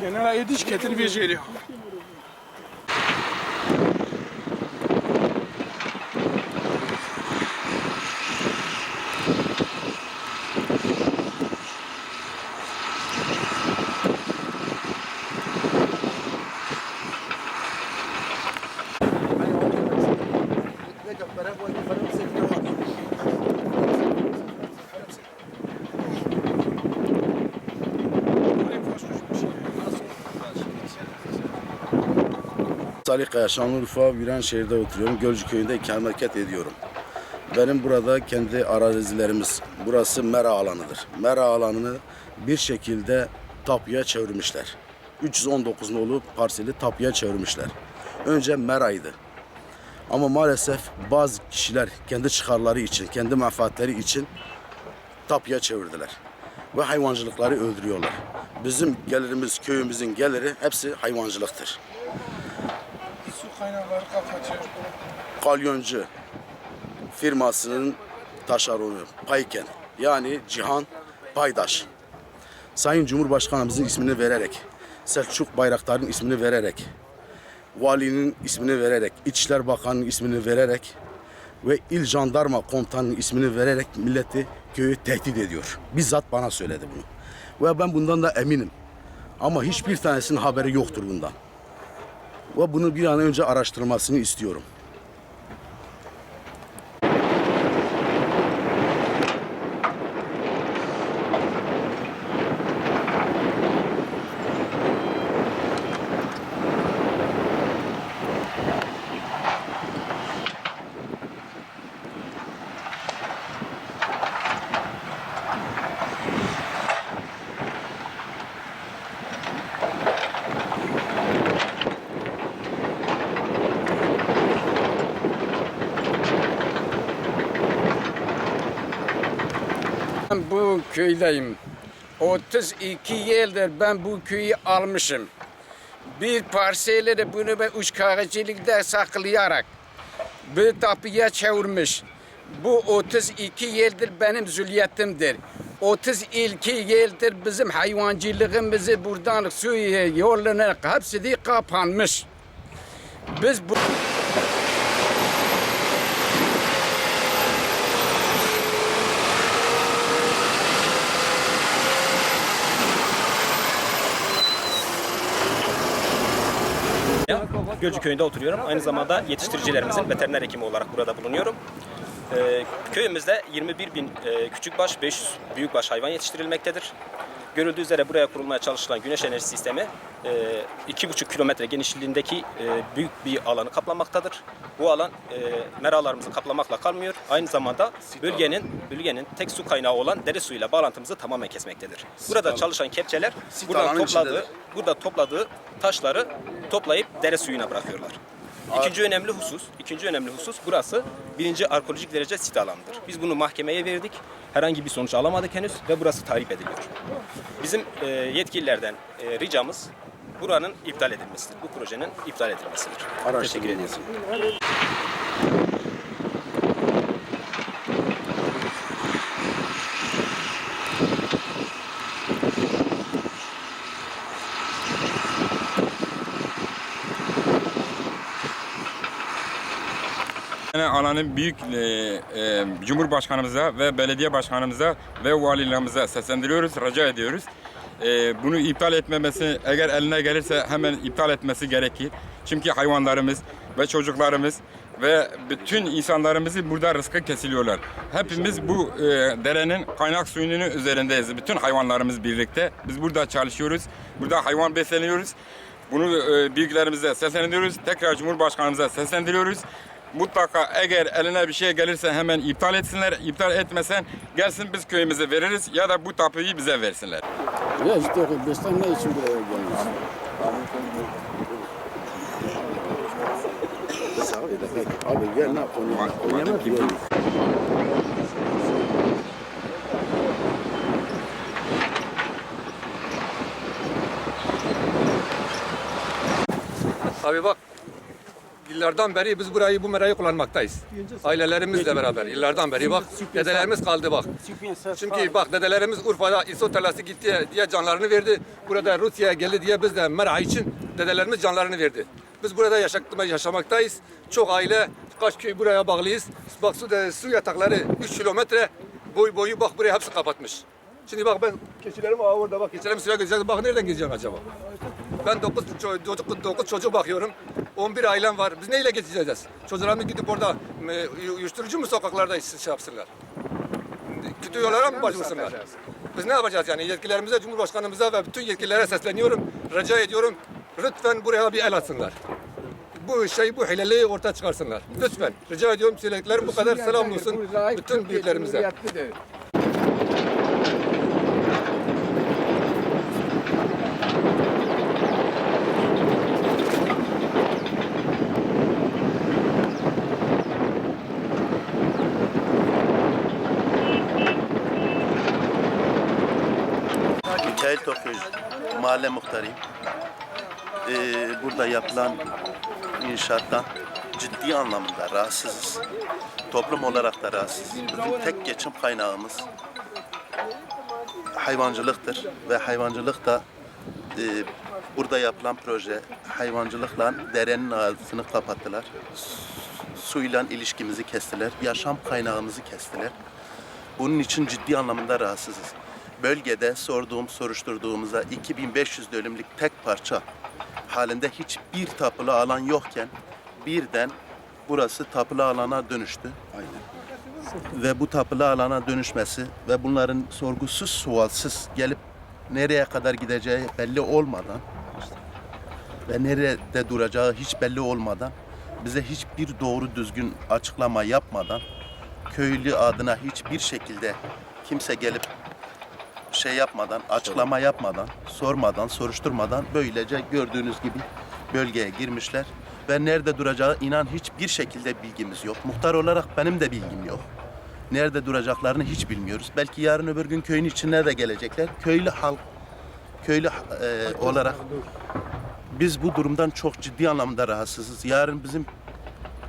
Genera Ediç getir bir geliyor. Salih Kaya, Şanlıurfa, Viranşehir'de oturuyorum. Gölcü köyünde ikamet ediyorum. Benim burada kendi arazilerimiz, burası mera alanıdır. Mera alanını bir şekilde tapuya çevirmişler. 319 nolu parseli tapuya çevirmişler. Önce meraydı. Ama maalesef bazı kişiler kendi çıkarları için, kendi menfaatleri için tapuya çevirdiler. Ve hayvancılıkları öldürüyorlar. Bizim gelirimiz, köyümüzün geliri hepsi hayvancılıktır. Kaynakları kapatıyor. kalyoncu firmasının taşeronu Payken yani Cihan Paydaş. Sayın Cumhurbaşkanımızın ismini vererek, Selçuk Bayraktar'ın ismini vererek, valinin ismini vererek, İçişler Bakanı'nın ismini vererek ve İl Jandarma Komutanı'nın ismini vererek milleti, köyü tehdit ediyor. Bizzat bana söyledi bunu. Ve ben bundan da eminim. Ama hiçbir tanesinin haberi yoktur bundan. Ve bunu bir an önce araştırmasını istiyorum. Ben bu köydeyim. 32 yıldır ben bu köyü almışım. Bir parselleri bunu ben uçkağıcılıkta saklayarak bir tapıya çevirmiş. Bu 32 yıldır benim zülliyetimdir. 32 yıldır bizim hayvancılığımızı buradan su yoluna hepsi kapanmış. Biz bu... Gölcü köyünde oturuyorum. Aynı zamanda yetiştiricilerimizin veteriner hekimi olarak burada bulunuyorum. Ee, köyümüzde 21 bin e, küçükbaş, 500 büyükbaş hayvan yetiştirilmektedir. Görüldüğü üzere buraya kurulmaya çalışılan güneş enerji sistemi e, 2,5 kilometre genişliğindeki e, büyük bir alanı kaplamaktadır. Bu alan e, meralarımızı kaplamakla kalmıyor. Aynı zamanda bölgenin bölgenin tek su kaynağı olan dere suyuyla bağlantımızı tamamen kesmektedir. Burada çalışan kepçeler buradan topladığı, burada topladığı taşları toplayıp dere suyuna bırakıyorlar. İkinci önemli husus, ikinci önemli husus burası birinci arkeolojik derece sit alanıdır. Biz bunu mahkemeye verdik. Herhangi bir sonuç alamadık henüz ve burası tahrip ediliyor. Bizim e, yetkililerden e, ricamız buranın iptal edilmesidir. Bu projenin iptal edilmesidir. Teşekkür ederim. Alanın büyük e, e, Cumhurbaşkanımıza ve belediye başkanımıza ve valilerimize seslendiriyoruz, rica ediyoruz. E, bunu iptal etmemesi, eğer eline gelirse hemen iptal etmesi gerekir. Çünkü hayvanlarımız ve çocuklarımız ve bütün insanlarımızı burada rızkı kesiliyorlar. Hepimiz bu e, derenin kaynak suyunun üzerindeyiz. Bütün hayvanlarımız birlikte. Biz burada çalışıyoruz. Burada hayvan besleniyoruz. Bunu e, bilgilerimize seslendiriyoruz. Tekrar Cumhurbaşkanımıza seslendiriyoruz. Mutlaka eğer eline bir şey gelirse hemen iptal etsinler. İptal etmesen gelsin biz köyümüze veririz ya da bu tapuyu bize versinler. Ya işte Kıbrıs'tan ne için buraya gelmiş? Abi gel ne yapalım? Oynamak gibi. Abi bak. Yıllardan beri biz burayı bu merayı kullanmaktayız. Ailelerimizle beraber yıllardan beri bak dedelerimiz kaldı bak. Çünkü bak dedelerimiz Urfa'da İso tarlası gitti diye canlarını verdi. Burada Rusya'ya geldi diye biz de mera için dedelerimiz canlarını verdi. Biz burada yaşamaktayız. Çok aile, kaç köy buraya bağlıyız. Bak su, de, su yatakları 3 kilometre boy boyu bak buraya hepsi kapatmış. Şimdi bak ben keçilerim var orada bak keçilerim suya gideceğiz. Bak nereden gideceğim acaba? Ben 9 çocuk, 9 çocuk bakıyorum. 11 ailem var. Biz neyle geçeceğiz? Çocuklarımız gidip orada uyuşturucu mu sokaklarda şey yapsınlar? Kötü yollara mı başvursunlar? Biz ne yapacağız yani? Yetkililerimize, Cumhurbaşkanımıza ve bütün yetkililere sesleniyorum. Rica ediyorum. Lütfen buraya bir el atsınlar. Bu şey, bu hileli ortaya çıkarsınlar. Lütfen. Rica ediyorum. Söylediklerim bu kadar. Selam olsun bütün büyüklerimize. Mahalle muhtarıyım. Ee, burada yapılan inşaattan ciddi anlamda rahatsızız. Toplum olarak da rahatsızız. Bizim tek geçim kaynağımız hayvancılıktır ve hayvancılık da e, burada yapılan proje hayvancılıkla derenin ağzını kapattılar. Suyla ilişkimizi kestiler. Yaşam kaynağımızı kestiler. Bunun için ciddi anlamda rahatsızız. Bölgede sorduğum, soruşturduğumuzda 2500 dönümlük tek parça halinde hiçbir tapulu alan yokken birden burası tapulu alana dönüştü. Ve bu tapulu alana dönüşmesi ve bunların sorgusuz sualsız gelip nereye kadar gideceği belli olmadan ve nerede duracağı hiç belli olmadan bize hiçbir doğru düzgün açıklama yapmadan köylü adına hiçbir şekilde kimse gelip şey yapmadan, açıklama yapmadan, sormadan, soruşturmadan böylece gördüğünüz gibi bölgeye girmişler ve nerede duracağı inan hiçbir şekilde bilgimiz yok. Muhtar olarak benim de bilgim yok. Nerede duracaklarını hiç bilmiyoruz. Belki yarın öbür gün köyün içine de gelecekler. Köylü halk, köylü e, olarak biz bu durumdan çok ciddi anlamda rahatsızız. Yarın bizim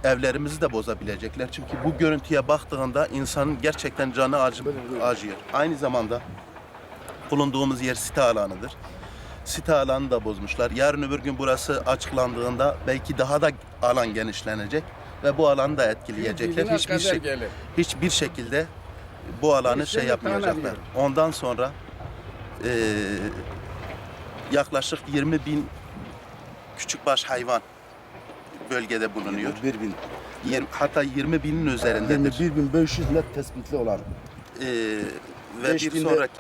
evlerimizi de bozabilecekler. Çünkü bu görüntüye baktığında insanın gerçekten canı acı, acıyor. Aynı zamanda bulunduğumuz yer site alanıdır. Site alanı da bozmuşlar. Yarın öbür gün burası açıklandığında belki daha da alan genişlenecek ve bu alanı da etkileyecekler. Hiçbir şey, hiçbir şekilde bu alanı şey yapmayacaklar. Ondan sonra eee, yaklaşık 20 bin küçükbaş hayvan bölgede bulunuyor. 21 bin. Yirmi- hatta 20 binin üzerindedir. 21 bin 500 net tespitli olan. Ee, ve Beş bir binde- sonraki